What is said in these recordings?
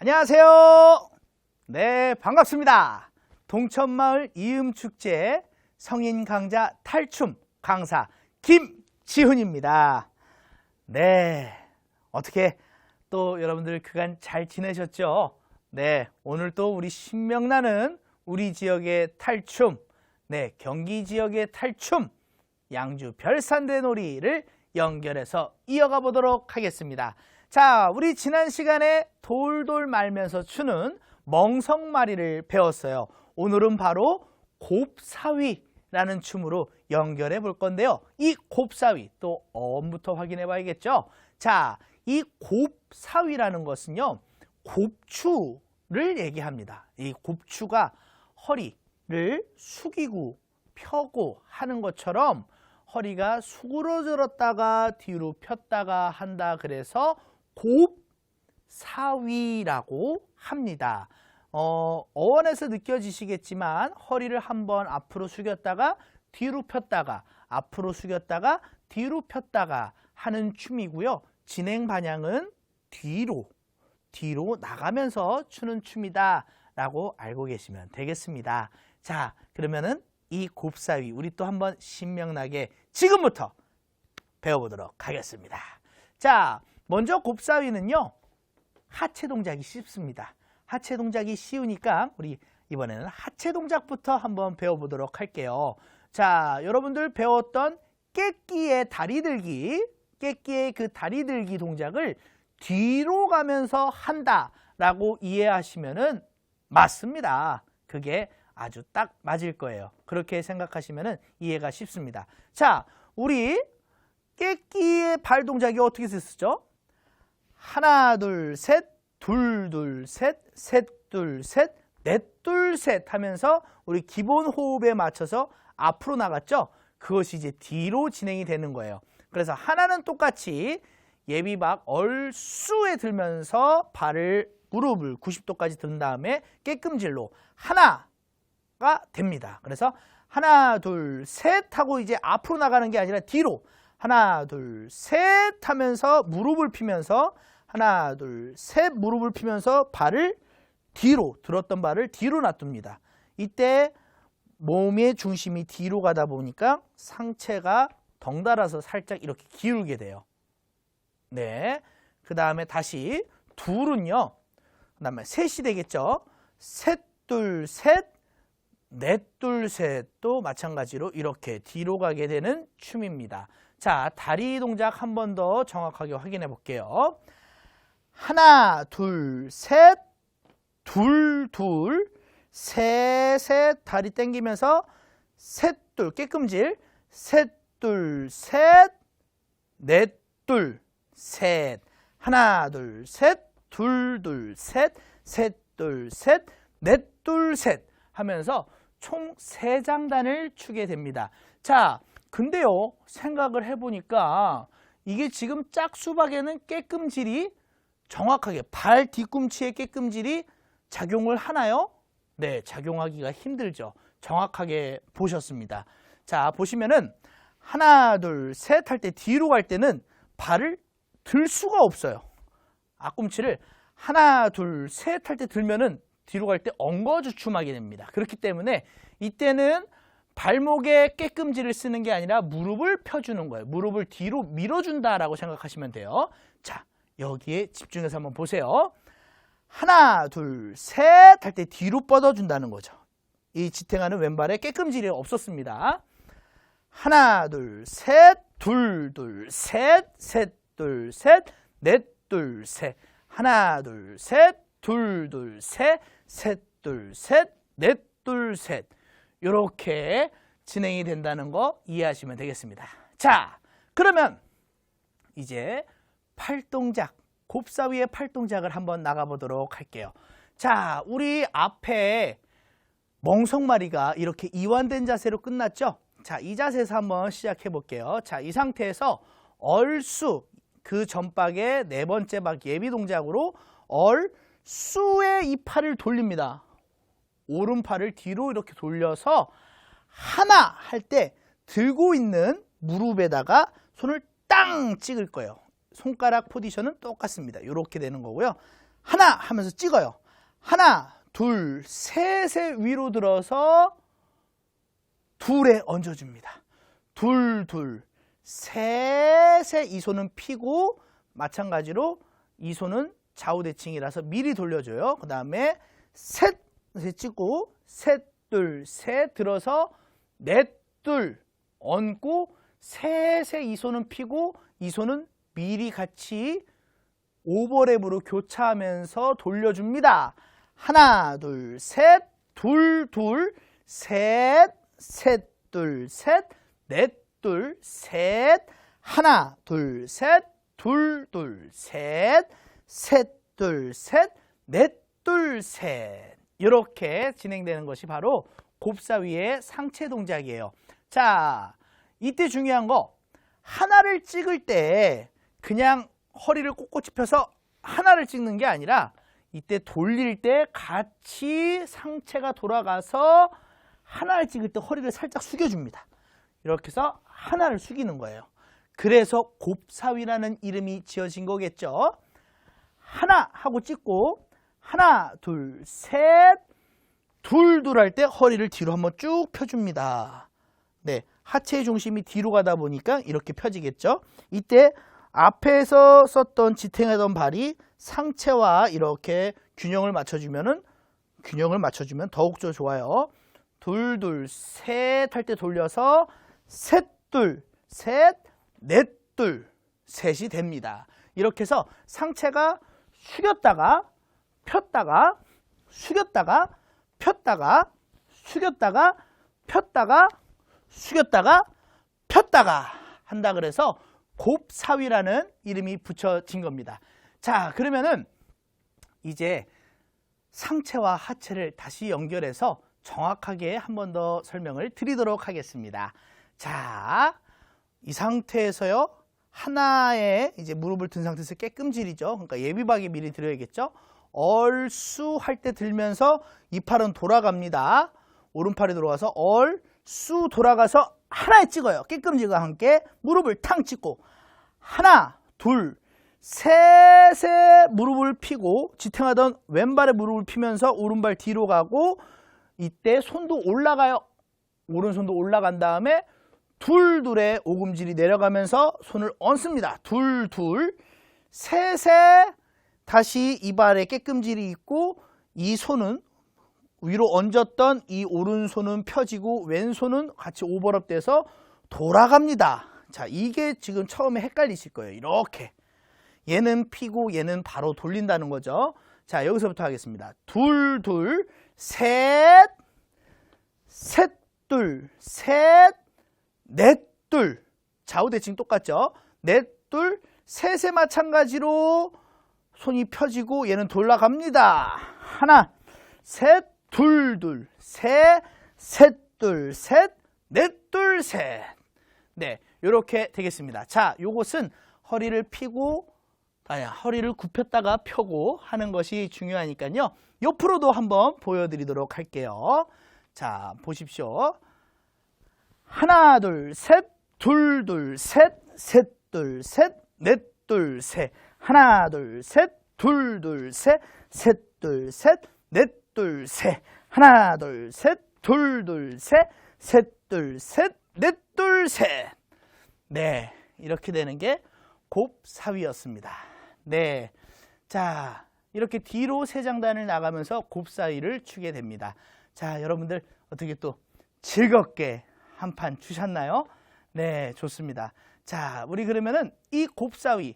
안녕하세요. 네, 반갑습니다. 동천마을 이음축제 성인 강자 탈춤 강사 김지훈입니다. 네, 어떻게 또 여러분들 그간 잘 지내셨죠? 네, 오늘 또 우리 신명나는 우리 지역의 탈춤, 네, 경기 지역의 탈춤, 양주 별산대 놀이를 연결해서 이어가 보도록 하겠습니다. 자, 우리 지난 시간에 돌돌 말면서 추는 멍석마리를 배웠어요. 오늘은 바로 곱사위라는 춤으로 연결해 볼 건데요. 이 곱사위 또 어음부터 확인해 봐야겠죠. 자, 이 곱사위라는 것은요. 곱추를 얘기합니다. 이 곱추가 허리를 숙이고 펴고 하는 것처럼 허리가 수그러들었다가 뒤로 폈다가 한다 그래서 곱사위라고 합니다. 어, 어원에서 느껴지시겠지만 허리를 한번 앞으로 숙였다가 뒤로 폈다가 앞으로 숙였다가 뒤로 폈다가 하는 춤이고요. 진행 반향은 뒤로 뒤로 나가면서 추는 춤이다 라고 알고 계시면 되겠습니다. 자, 그러면은 이 곱사위 우리 또 한번 신명나게 지금부터 배워보도록 하겠습니다. 자, 먼저 곱사위는요. 하체 동작이 쉽습니다. 하체 동작이 쉬우니까 우리 이번에는 하체 동작부터 한번 배워보도록 할게요. 자, 여러분들 배웠던 깨끼의 다리 들기, 깨끼의 그 다리 들기 동작을 뒤로 가면서 한다라고 이해하시면은 맞습니다. 그게 아주 딱 맞을 거예요. 그렇게 생각하시면은 이해가 쉽습니다. 자, 우리 깨끼의 발 동작이 어떻게 쓰죠? 하나, 둘, 셋, 둘, 둘, 셋, 셋, 둘, 셋, 넷, 둘, 셋 하면서 우리 기본 호흡에 맞춰서 앞으로 나갔죠? 그것이 이제 뒤로 진행이 되는 거예요. 그래서 하나는 똑같이 예비박 얼쑤에 들면서 발을 무릎을 90도까지 든 다음에 깨끔질로 하나가 됩니다. 그래서 하나, 둘, 셋 하고 이제 앞으로 나가는 게 아니라 뒤로 하나, 둘, 셋 하면서 무릎을 피면서 하나, 둘, 셋 무릎을 피면서 발을 뒤로 들었던 발을 뒤로 놔둡니다. 이때 몸의 중심이 뒤로 가다 보니까 상체가 덩달아서 살짝 이렇게 기울게 돼요. 네. 그 다음에 다시 둘은요. 그 다음에 셋이 되겠죠. 셋, 둘, 셋, 넷, 둘, 셋도 마찬가지로 이렇게 뒤로 가게 되는 춤입니다. 자, 다리 동작 한 번 더 정확하게 확인해 볼게요. 하나, 둘, 셋, 둘, 둘, 셋, 셋, 다리 당기면서 셋, 둘, 깨끔질, 셋, 둘, 셋, 넷, 둘, 셋, 하나, 둘, 셋, 둘, 둘, 셋, 셋, 둘, 셋, 넷, 둘, 셋 하면서 총 세 장단을 추게 됩니다. 자, 근데요, 생각을 해보니까 이게 지금 짝수박에는 깨끔질이 정확하게 발 뒤꿈치의 깨끔질이 작용을 하나요? 네, 작용하기가 힘들죠. 정확하게 보셨습니다. 자, 보시면은 하나, 둘, 셋 할 때 뒤로 갈 때는 발을 들 수가 없어요. 앞꿈치를 하나, 둘, 셋 할 때 들면은 뒤로 갈 때 엉거주춤하게 됩니다. 그렇기 때문에 이때는 발목에 깨끔질을 쓰는 게 아니라 무릎을 펴주는 거예요. 무릎을 뒤로 밀어준다라고 생각하시면 돼요. 자, 여기에 집중해서 한번 보세요. 하나, 둘, 셋 할 때 뒤로 뻗어준다는 거죠. 이 지탱하는 왼발에 깨끔질이 없었습니다. 하나, 둘, 셋, 둘, 둘, 셋, 셋, 둘, 셋, 넷, 둘, 셋. 하나, 둘, 셋, 둘, 둘, 셋, 셋, 둘, 셋, 넷, 둘, 셋. 이렇게 진행이 된다는 거 이해하시면 되겠습니다. 자, 그러면 이제 팔동작, 곱사위의 팔동작을 한번 나가보도록 할게요. 자, 우리 앞에 멍석마리가 이렇게 이완된 자세로 끝났죠? 자, 이 자세에서 한번 시작해 볼게요. 자, 이 상태에서 얼쑤, 그 전박의 네 번째 박 예비 동작으로 얼쑤의 이 팔을 돌립니다. 오른팔을 뒤로 이렇게 돌려서 하나 할 때 들고 있는 무릎에다가 손을 땅 찍을 거예요. 손가락 포지션은 똑같습니다. 이렇게 되는 거고요. 하나 하면서 찍어요. 하나, 둘, 셋에 위로 들어서 둘에 얹어줍니다. 둘, 둘, 셋에 이 손은 피고 마찬가지로 이 손은 좌우 대칭이라서 미리 돌려줘요. 그 다음에 셋, 셋 찍고 셋, 둘, 셋 들어서 넷, 둘 얹고 셋에 이 손은 피고 이 손은 미리 같이 오버랩으로 교차하면서 돌려줍니다. 하나, 둘, 셋, 둘, 둘, 셋, 셋, 둘, 셋, 넷, 둘, 셋, 하나, 둘, 셋, 둘, 둘, 셋, 셋, 둘, 셋, 넷, 둘, 셋. 이렇게 진행되는 것이 바로 곱사위의 상체 동작이에요. 자, 이때 중요한 거 하나를 찍을 때 그냥 허리를 꼿꼿이 펴서 하나를 찍는 게 아니라 이때 돌릴 때 같이 상체가 돌아가서 하나를 찍을 때 허리를 살짝 숙여줍니다. 이렇게 해서 하나를 숙이는 거예요. 그래서 곱사위라는 이름이 지어진 거겠죠. 하나 하고 찍고 하나 둘 셋 둘둘 할 때 허리를 뒤로 한번 쭉 펴줍니다. 네, 하체의 중심이 뒤로 가다 보니까 이렇게 펴지겠죠. 이때 앞에서 썼던 지탱하던 발이 상체와 이렇게 균형을 맞춰주면은 균형을 맞춰주면 더욱 더 좋아요. 둘, 둘, 셋 할 때 돌려서 셋, 둘, 셋, 넷, 둘, 셋이 됩니다. 이렇게 해서 상체가 숙였다가 폈다가 숙였다가 폈다가 숙였다가 폈다가 숙였다가 폈다가 한다 그래서 곱사위라는 이름이 붙여진 겁니다. 자, 그러면은 이제 상체와 하체를 다시 연결해서 정확하게 한 번 더 설명을 드리도록 하겠습니다. 자, 이 상태에서요. 하나에 이제 무릎을 든 상태에서 깨끔질이죠. 그러니까 예비박이 미리 들어야겠죠. 얼쑤 할때 들면서 이 팔은 돌아갑니다. 오른팔이 들어가서 얼쑤 돌아가서 하나에 찍어요. 깨끔질과 함께 무릎을 탕 찍고 하나, 둘, 셋에 무릎을 피고 지탱하던 왼발에 무릎을 피면서 오른발 뒤로 가고 이때 손도 올라가요. 오른손도 올라간 다음에 둘 둘의 오금질이 내려가면서 손을 얹습니다. 둘 둘 셋에 다시 이 발에 깨끔질이 있고 이 손은 위로 얹었던 이 오른손은 펴지고 왼손은 같이 오버랩 돼서 돌아갑니다. 자, 이게 지금 처음에 헷갈리실 거예요. 이렇게. 얘는 피고 얘는 바로 돌린다는 거죠. 자, 여기서부터 하겠습니다. 둘, 둘, 셋, 셋, 둘, 셋, 넷, 둘. 좌우 대칭 똑같죠? 넷, 둘, 셋에 마찬가지로 손이 펴지고 얘는 돌아갑니다. 하나, 셋, 둘, 둘, 셋, 셋, 둘, 셋, 넷, 둘, 셋. 네, 이렇게 되겠습니다. 자, 요것은 허리를 피고 아니, 허리를 굽혔다가 펴고 하는 것이 중요하니까요. 옆으로도 한번 보여드리도록 할게요. 자, 보십시오. 하나, 둘, 셋, 둘, 둘, 셋, 셋, 둘, 셋, 넷, 둘, 셋. 하나, 둘, 셋, 둘, 둘, 셋, 셋, 둘, 셋, 넷, 둘, 셋. 하나, 둘, 셋, 둘, 둘, 셋, 셋, 둘, 셋, 넷, 둘, 셋. 네, 이렇게 되는 게 곱사위였습니다. 네, 자 이렇게 뒤로 세 장단을 나가면서 곱사위를 추게 됩니다. 자, 여러분들 어떻게 또 즐겁게 한 판 주셨나요? 네, 좋습니다. 자, 우리 그러면은 이 곱사위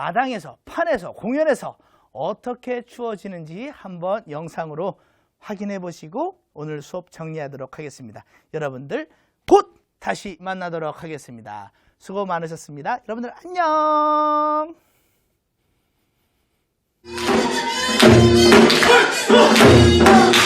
마당에서 판에서 공연에서 어떻게 추어지는지 한번 영상으로 확인해 보시고 오늘 수업 정리하도록 하겠습니다. 여러분들 곧 다시 만나도록 하겠습니다. 수고 많으셨습니다. 여러분들 안녕. 어!